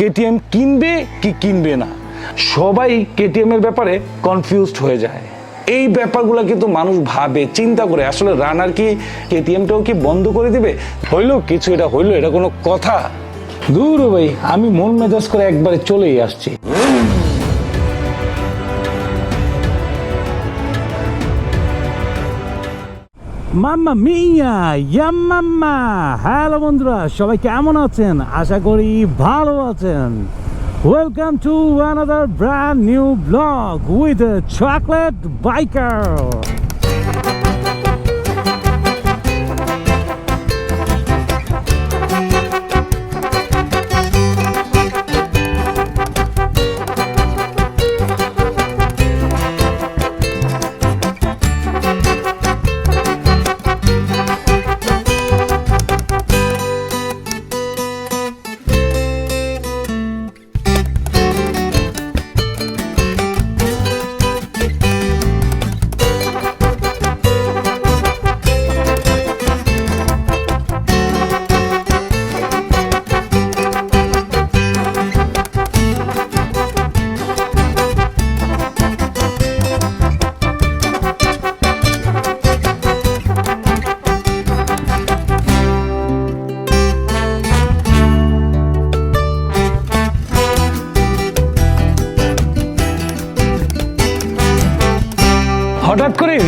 KTM কিনবে কি কিনবে না? সবাই কেটিএম এর ব্যাপারে কনফিউজড হয়ে যায়। এই ব্যাপারগুলো কিন্তু মানুষ ভাবে, চিন্তা করে। আসলে রানার কি কেটিএমটাও কি বন্ধ করে দিবে? হইল কিছু, এটা হইল, এটা কোনো কথা? দূর ভাই, আমি মন মেজাজ করে একবারে চলেই আসছি। মাম্মা মিয়া, ইয়াম মাম্মা। হ্যালো বন্ধুরা, সবাই কেমন আছেন? আশা করি ভালো আছেন। Welcome to another brand new blog with chocolate biker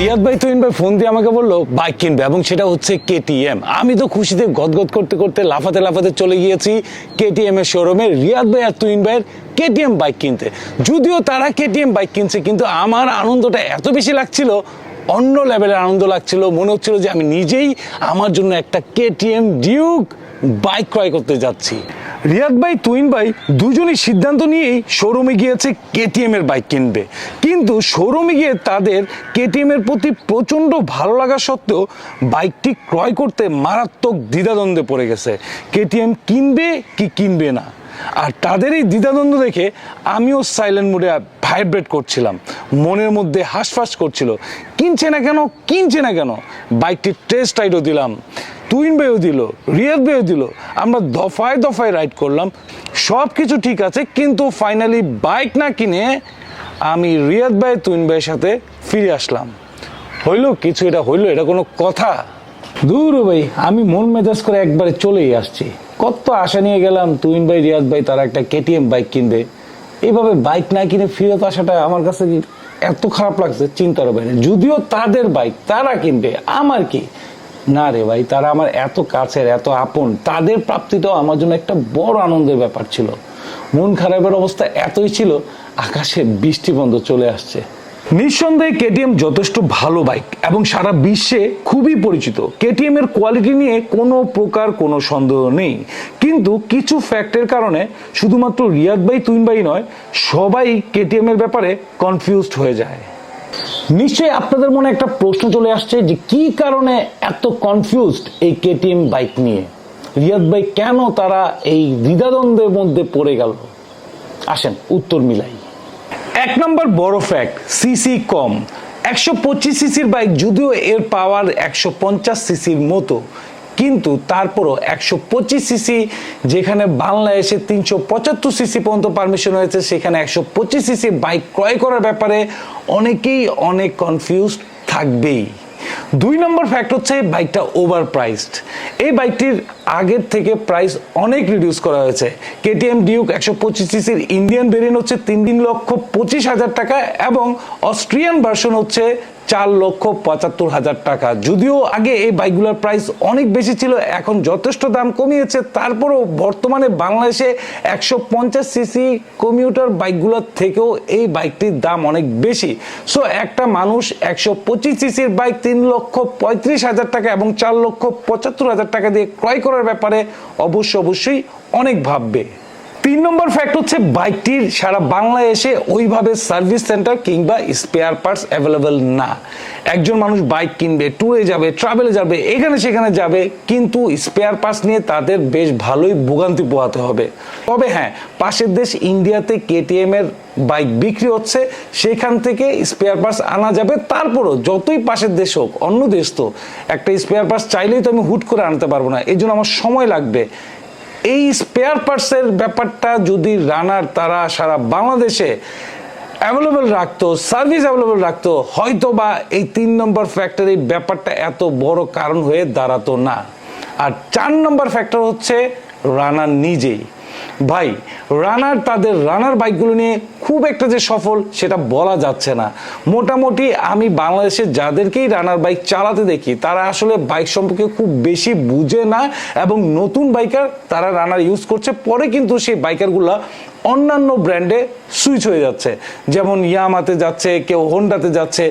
Riyad ভাই, তুহিন ভাই ফোন দিয়ে আমাকে বলল, বাইক কিনবে। এবং সেটা হচ্ছে কেটিএম আমি তো খুশিতে গদগদ করতে করতে লাফাতে লাফাতে চলে গিয়েছি কেটিএম এর শোরুমে রিয়াদ ভাই আর তুহিন ভাইয়ের কেটিএম বাইক কিনতে। যদিও তারা কেটিএম বাইক কিনছে, কিন্তু আমার আনন্দটা এত বেশি লাগছিল, অন্য লেভেলের আনন্দ লাগছিল। মনে হচ্ছিল যে আমি নিজেই আমার জন্য একটা কেটিএম ডিউক বাইক ক্রয় করতে যাচ্ছি। রিয়াদ ভাই তুইন ভাই দুজনই সিদ্ধান্ত নিয়েই শোরুমে গিয়েছে কেটিএম এর বাইক কিনবে। কিন্তু শোরুমে গিয়ে তাদের কেটিএম এর প্রতি প্রচণ্ড ভালো লাগা সত্ত্বেও বাইকটি ক্রয় করতে মারাত্মক দ্বিধাদ্বন্দ্বে পড়ে গেছে। কেটিএম কিনবে কি কিনবে না? আর তাদের এই দ্বিধাদ্বন্দ্ব দেখে আমিও সাইলেন্ট মোডে ভাইব্রেট করছিলাম। মনের মধ্যে হাঁসফাঁস করছিল, কিনছে না কেন? কিনছে না কেন? বাইকটির টেস্ট রাইডও দিলাম। তুইন বেও দিল, রিয়াদ বেও দিল। আমরা দফায় দফায় রাইড করলাম। সব কিছু ঠিক আছে, কিন্তু ফাইনালি বাইক না কিনে আমি রিয়াদ ভাই, তুইন ভাইয়ের সাথে ফিরে আসলাম। হইল কিছু, এটা হইল, এটা কোনো কথা? দূর ভাই, আমি মন মেজাজ করে একবারে চলেই আসছি। কত আশা নিয়ে গেলাম, তুইন ভাই, রিয়াদ ভাই, তারা একটা কেটিএম বাইক কিনবে। এভাবে বাইক না কিনে ফিরত আসাটা আমার কাছে এত খারাপ লাগছে চিন্তার বাইরে যদিও তাদের বাইক, তারা কিনবে, আমার কি? না রে ভাই, তারা আমার এত কাছের, এত আপন, তাদের প্রাপ্তিটাও আমার জন্য একটা বড় আনন্দের ব্যাপার ছিল। মন খারাপের অবস্থা এতই ছিল, আকাশে বৃষ্টি বন্ধ চলে আসছে। নিঃসন্দেহে কেটিএম যথেষ্ট ভালো বাইক এবং সারা বিশ্বে খুবই পরিচিত। কেটিএম এর কোয়ালিটি নিয়ে কোনো প্রকার কোনো সন্দেহ নেই। কিন্তু কিছু ফ্যাক্টের কারণে শুধুমাত্র রিয়াদ ভাই তুইন ভাই নয়, সবাই কেটিএম এর ব্যাপারে কনফিউজড হয়ে যায়। নিশ্চয়ই আপনাদের মনে একটা প্রশ্ন চলে আসছে যে কি কারণে এত কনফিউজড এই কেটিএম বাইক নিয়ে? রিয়াদ ভাই, কেন তারা এই দ্বিধাদ্বন্দ্বের মধ্যে পড়ে গেল? আসেন, উত্তর মিলাই। এক নম্বর বড় ফ্যাক্ট সিসি কম। একশো পঁচিশ সিসির বাইক যদিও এর পাওয়ার একশো পঞ্চাশ সিসির মতো কিন্তু তারপরও একশো পঁচিশ সিসি যেখানে বাংলাদেশে তিনশো পঁচাত্তর সিসি পর্যন্ত পারমিশন হয়েছে, সেখানে একশো পঁচিশ সিসি বাইক ক্রয় করার ব্যাপারে অনেকেই অনেক কনফিউজ থাকবেই। দুই নম্বর ফ্যাক্ট হচ্ছে বাইকটা ওভার প্রাইসড এই বাইকটির আগের থেকে প্রাইস অনেক রিডিউস করা হয়েছে। কেটিএম ডিউক একশো পঁচিশ সিসির ইন্ডিয়ান ভেরিয়েন্ট হচ্ছে তিন তিন লক্ষ পঁচিশ হাজার টাকা এবং অস্ট্রিয়ান ভার্সন হচ্ছে চার লক্ষ পঁচাত্তর হাজার টাকা। যদিও আগে এই বাইকগুলোর প্রাইস অনেক বেশি ছিল, এখন যথেষ্ট দাম কমিয়েছে। তারপরও বর্তমানে বাংলাদেশে একশো পঞ্চাশ সিসি কমিউটার বাইকগুলোর থেকেও এই বাইকটির দাম অনেক বেশি। সো একটা মানুষ একশো পঁচিশ সিসির বাইক তিন লক্ষ পঁয়ত্রিশ হাজার টাকা এবং চার লক্ষ পঁচাত্তর হাজার টাকা দিয়ে ক্রয় করার ব্যাপারে অবশ্য অবশ্যই অনেক ভাববে। তিন নম্বর ফ্যাক্ট হচ্ছে বাইকটির সারা বাংলায় এসে ওইভাবে সার্ভিস সেন্টার কিংবা স্পেয়ার পার্টস অ্যাভেলেবেল না। একজন মানুষ বাইক কিনবে ট্যুরে যাবে ট্রাভেলে যাবে, এখানে সেখানে যাবে, কিন্তু স্পেয়ার পার্টস নিয়ে তাদের বেশ ভালোই ভোগান্তি পোহাতে হবে। তবে হ্যাঁ পাশের দেশ ইন্ডিয়াতে কেটিএম এর বাইক বিক্রি হচ্ছে, সেখান থেকে স্পেয়ার পার্টস আনা যাবে। তারপরও যতই পাশের দেশ হোক, অন্য দেশ তো, একটা স্পেয়ার পার্টস চাইলেই তো আমি হুট করে আনতে পারব না। এই জন্য আমার সময় লাগবে। এই স্পেয়ার পার্টসের ব্যাপারটা যদি রানার তারা সারা বাংলাদেশে অ্যাভেলেবেল রাখতো সার্ভিস অ্যাভেলেবেল রাখতো হয়তো বা এই তিন নম্বর ফ্যাক্টরি ব্যাপারটা এত বড় কারণ হয়ে দাঁড়াতো না। আর চার নম্বর ফ্যাক্টর হচ্ছে রানার নিজেই। ভাই রানার তাদের রানার বাইকগুলো নিয়ে খুব একটা যে সফল সেটা বলা যাচ্ছে না। মোটামুটি আমি বাংলাদেশে যাদেরকেই রানার বাইক চালাতে দেখি, তারা আসলে বাইক সম্পর্কে খুব বেশি বুঝে না এবং নতুন বাইকার তারা রানার ইউজ করছে। পরে কিন্তু সেই বাইকারগুলো অন্যান্য ব্র্যান্ডে সুইচ হয়ে যাচ্ছে। যেমন ইয়ামাতে যাচ্ছে, কেউ হোন্ডাতে যাচ্ছে।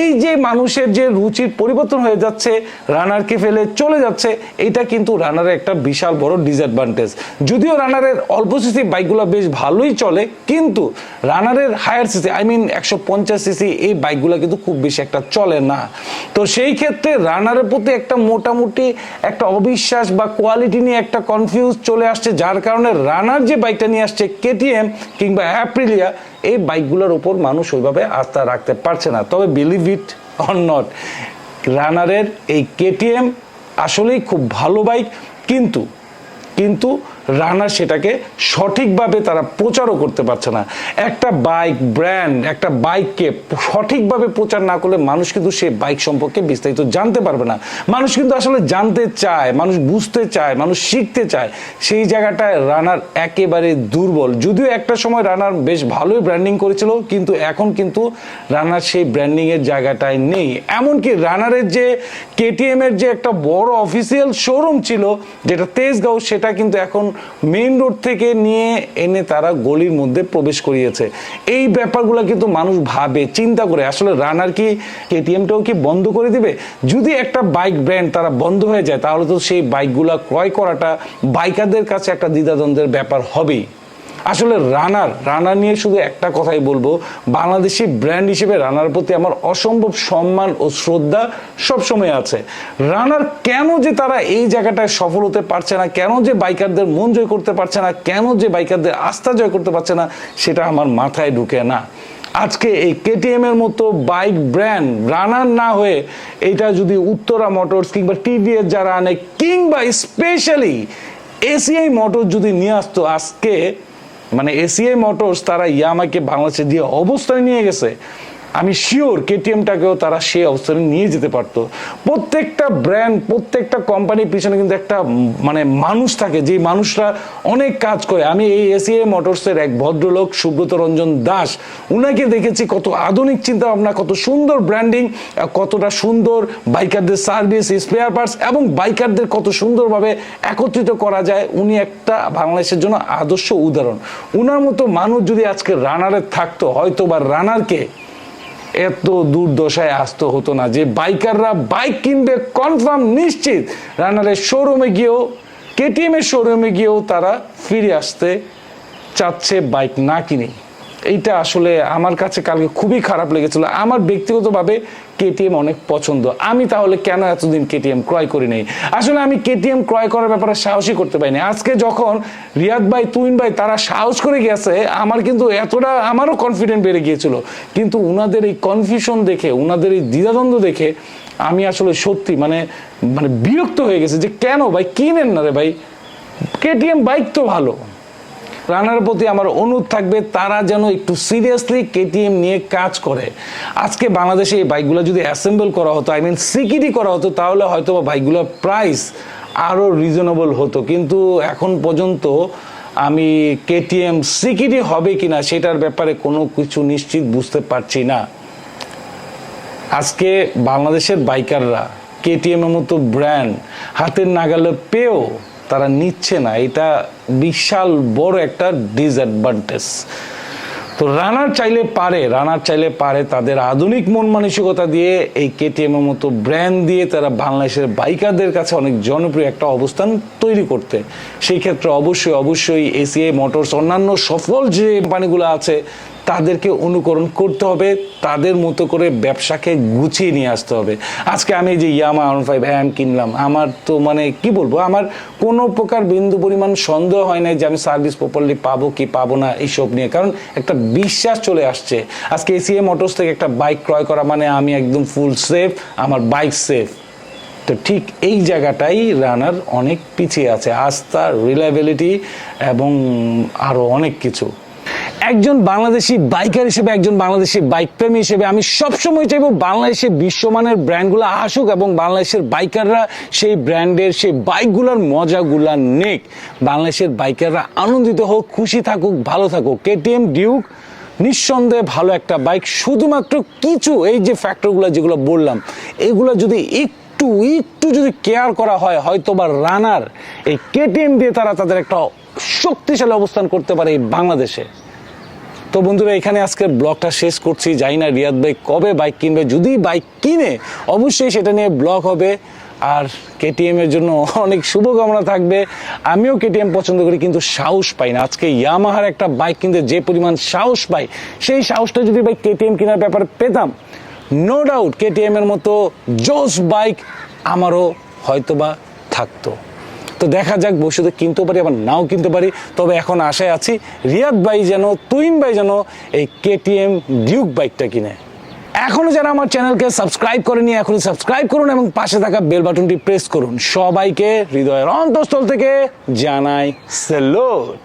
এই যে মানুষের যে রুচির পরিবর্তন হয়ে যাচ্ছে রানারকে ফেলে চলে যাচ্ছে, এটা কিন্তু রানারের একটা বিশাল বড় ডিসঅ্যাডভান্টেজ যদিও রানারের অল্প সিসি বাইকগুলো বেশ ভালোই চলে, কিন্তু রানারের হায়ার সিসি আই মিন একশো পঞ্চাশ সিসি এই বাইকগুলো কিন্তু খুব বেশি একটা চলে না। তো সেই ক্ষেত্রে রানারের প্রতি একটা মোটামুটি একটা অবিশ্বাস বা কোয়ালিটি নিয়ে একটা কনফিউজ চলে আসছে, যার কারণে রানার যে বাইকটা নিয়ে আসছে কেটিএম কিংবা অ্যাপ্রিলিয়া, এই বাইকগুলোর উপর মানুষ ওইভাবে আস্থা রাখতে পারছে না। তবে বিলিভ ইট অর নট রানারের এই কেটিএম আসলেই খুব ভালো বাইক। কিন্তু কিন্তু রানার সেটাকে সঠিকভাবে তারা প্রচারও করতে পারছে না। একটা বাইক ব্র্যান্ড একটা বাইককে সঠিকভাবে প্রচার না করলে মানুষ কিন্তু সে বাইক সম্পর্কে বিস্তারিত জানতে পারবে না। মানুষ কিন্তু আসলে জানতে চায়, মানুষ বুঝতে চায়, মানুষ শিখতে চায়। সেই জায়গাটায় রানার একেবারে দুর্বল। যদিও একটা সময় রানার বেশ ভালোই ব্র্যান্ডিং করেছিল, কিন্তু এখন কিন্তু রানার সেই ব্র্যান্ডিং এর জায়গাটায় নেই। এমনকি রানারের যে কেটিএম এর যে একটা বড় অফিসিয়াল শোরুম ছিল, যেটা তেজগাঁও, সেটা কিন্তু এখন মেইন রোড থেকে নিয়ে এনে তারা গলির মধ্যে প্রবেশ করিয়েছে। এই ব্যাপারগুলো কিন্তু মানুষ ভাবে, চিন্তা করে। আসলে রানার কি কেটিএমটাও কি বন্ধ করে দিবে? যদি একটা বাইক ব্র্যান্ড তারা বন্ধ হয়ে যায়, তাহলে তো সেই বাইকগুলো ক্রয় করাটা বাইকারদের কাছে একটা দ্বিধাদ্বন্দ্বের ব্যাপার হবেই। আসলে রানার রানার নিয়ে শুধু একটা কথাই বলব। বাংলাদেশি ব্র্যান্ড হিসেবে রানার প্রতি আমার অসম্ভব সম্মান ও শ্রদ্ধা সবসময় আছে। রানার কেন যে তারা এই জায়গাটায় সফল হতে পারছে না, কেন যে বাইকারদের মন জয় করতে পারছে না, কেন যে বাইকারদের আস্থা জয় করতে পারছে না, সেটা আমার মাথায় ঢুকে না। আজকে এই কেটিএম এর মতো বাইক ব্র্যান্ড রানার না হয়ে এটা যদি উত্তরা মোটরস কিংবা টিভিএস যারা আনে, কিংবা স্পেশালি এসিআই মোটর যদি নিয়ে আসতো আজকে মানে এসিআই মোটরস তারা ইয়ামাকে বাংলাদেশে দিয়ে অবস্থায় নিয়ে গেছে। আমি শিওর কেটিএমটাকেও তারা সেই অবস্থানে নিয়ে যেতে পারতো। প্রত্যেকটা ব্র্যান্ড প্রত্যেকটা কোম্পানির পিছনে কিন্তু একটা মানে মানুষ থাকে যে মানুষরা অনেক কাজ করে। আমি এই এসিএ মোটরসের এক ভদ্রলোক, সুব্রত রঞ্জন দাস, উনাকে দেখেছি কত আধুনিক চিন্তা ভাবনা কত সুন্দর ব্র্যান্ডিং কতটা সুন্দর বাইকারদের সার্ভিস স্পেয়ার পার্টস এবং বাইকারদের কত সুন্দরভাবে একত্রিত করা যায়। উনি একটা বাংলাদেশের জন্য আদর্শ উদাহরণ। উনার মতো মানুষ যদি আজকে রানারে থাকতো হয়তো বা রানারকে এত দুর্দশায় আসতে হতো না যে বাইকাররা বাইক কিনবে কনফার্ম নিশ্চিত। রানারের শোরুমে গিয়েও কেটিএম এর শোরুমে গিয়েও তারা ফিরে আসতে চাচ্ছে বাইক না কিনে এইটা আসলে আমার কাছে কালকে খুবই খারাপ লেগেছিল। আমার ব্যক্তিগতভাবে কেটিএম অনেক পছন্দ। আমি তাহলে কেন এতদিন কেটিএম ক্রয় করি নাই? আসলে আমি কেটিএম ক্রয় করার ব্যাপারে সাহসই করতে পারিনি। আজকে যখন রিয়াদ ভাই তুইন ভাই তারা সাহস করে গেছে, আমার কিন্তু এতটা, আমারও কনফিডেন্ট বেড়ে গিয়েছিল। কিন্তু ওনাদের এই কনফিউশন দেখে ওনাদের এই দ্বিধাদ্বন্দ্ব দেখে আমি আসলে সত্যি মানে মানে বিরক্ত হয়ে গেছে যে কেন ভাই কিনেন না রে ভাই? কেটিএম বাইক তো ভালো। রানার প্রতি আমার অনুরোধ থাকবে, তারা যেন একটু সিরিয়াসলি কেটিএম নিয়ে কাজ করে। আজকে বাংলাদেশে এই বাইকগুলো যদি অ্যাসেম্বল করা হতো আই মিন সিকিডি করা হতো, তাহলে হয়তো বাইকগুলোর প্রাইস আরও রিজনেবল হতো। কিন্তু এখন পর্যন্ত আমি কেটিএম সিকিডি হবে কিনা, সেটার ব্যাপারে কোনো কিছু নিশ্চিত বুঝতে পারছি না। আজকে বাংলাদেশের বাইকাররা কেটিএম এর মতো ব্র্যান্ড হাতের নাগালে পেয়েও তারা নিচ্ছে না। এটা বিশাল বড় একটা ডিসঅ্যাডভান্টেজ তো রানার চাইলে পারে, রানার চাইলে পারে। তাদের আধুনিক মন মানসিকতা দিয়ে এই কেটিএম এর মতো ব্র্যান্ড দিয়ে তারা বাংলাদেশের বাইকারদের কাছে অনেক জনপ্রিয় একটা অবস্থান তৈরি করতে। সেই ক্ষেত্রে অবশ্যই অবশ্যই এসিআই মোটরস অন্যান্য সফল যে কোম্পানিগুলো আছে তাদেরকে অনুকরণ করতে হবে, তাদের মতো করে ব্যবসাকে গুছিয়ে নিয়ে আসতে হবে। আজকে আমি যে ইয়ামা ওয়ান ফাইভ অ্যাম কিনলাম, আমার তো মানে কি বলব, আমার কোনো প্রকার বিন্দু পরিমাণ সন্দেহ হয় না যে আমি সার্ভিস প্রপারলি পাবো কি পাবো না এইসব নিয়ে, কারণ একটা বিশ্বাস চলে আসছে। আজকে এসিএ মোটরস থেকে একটা বাইক ক্রয় করা মানে আমি একদম ফুল সেফ, আমার বাইক সেফ। তো ঠিক এই জায়গাটাই রানার অনেক পিছিয়ে আছে, আস্থা, রিলায়েবিলিটি এবং আরও অনেক কিছু। একজন বাংলাদেশি বাইকার হিসেবে, একজন বাংলাদেশি বাইক প্রেমী হিসেবে আমি সবসময় চাইব বাংলাদেশে বিশ্বমানের ব্র্যান্ডগুলো আসুক এবং বাংলাদেশের বাইকাররা সেই ব্র্যান্ডের সেই বাইকগুলোর মজাগুলা নেক। বাংলাদেশের বাইকাররা আনন্দিত হোক, খুশি থাকুক, ভালো থাকুক। কেটিএম ডিউক নিঃসন্দেহে ভালো একটা বাইক শুধুমাত্র কিছু, এই যে ফ্যাক্টরগুলো যেগুলো বললাম, এগুলো যদি একটু একটু যদি কেয়ার করা হয় হয়তো বা রানার এই কেটিএম দিয়ে তারা তাদের একটা শক্তিশালী অবস্থান করতে পারে এই বাংলাদেশে। তো বন্ধুরা, এখানে আজকে ব্লগটা শেষ করছি। জানি না রিয়াদ ভাই কবে বাইক কিনবে। যদি বাইক কিনে, অবশ্যই সেটা নিয়ে ব্লগ হবে। আর কেটিএম এর জন্য অনেক শুভকামনা থাকবে। আমিও কেটিএম পছন্দ করি, কিন্তু সাহস পাই না। আজকে ইয়ামাহার একটা বাইক কিনতে যে পরিমাণ সাহস পাই, সেই সাহসটা যদি ভাই কেটিএম কেনার ব্যাপারে পেতাম নো ডাউট কেটিএম এর মতো জোস বাইক আমারও হয়তোবা থাকতো। তো দেখা যাক, ভবিষ্যতে কিনতে পারি, আবার নাও কিনতে পারি। তবে এখন আশায় আছি রিয়াদ ভাই যেন তুইন ভাই যেন এই কেটিএম ডিউক বাইকটা কিনে। এখনও যারা আমার চ্যানেলকে সাবস্ক্রাইব করেনি, এখনই সাবস্ক্রাইব করুন এবং পাশে থাকা বেল বাটনটি প্রেস করুন। সবাইকে হৃদয়ের অন্তঃস্থল থেকে জানাই স্যালুট।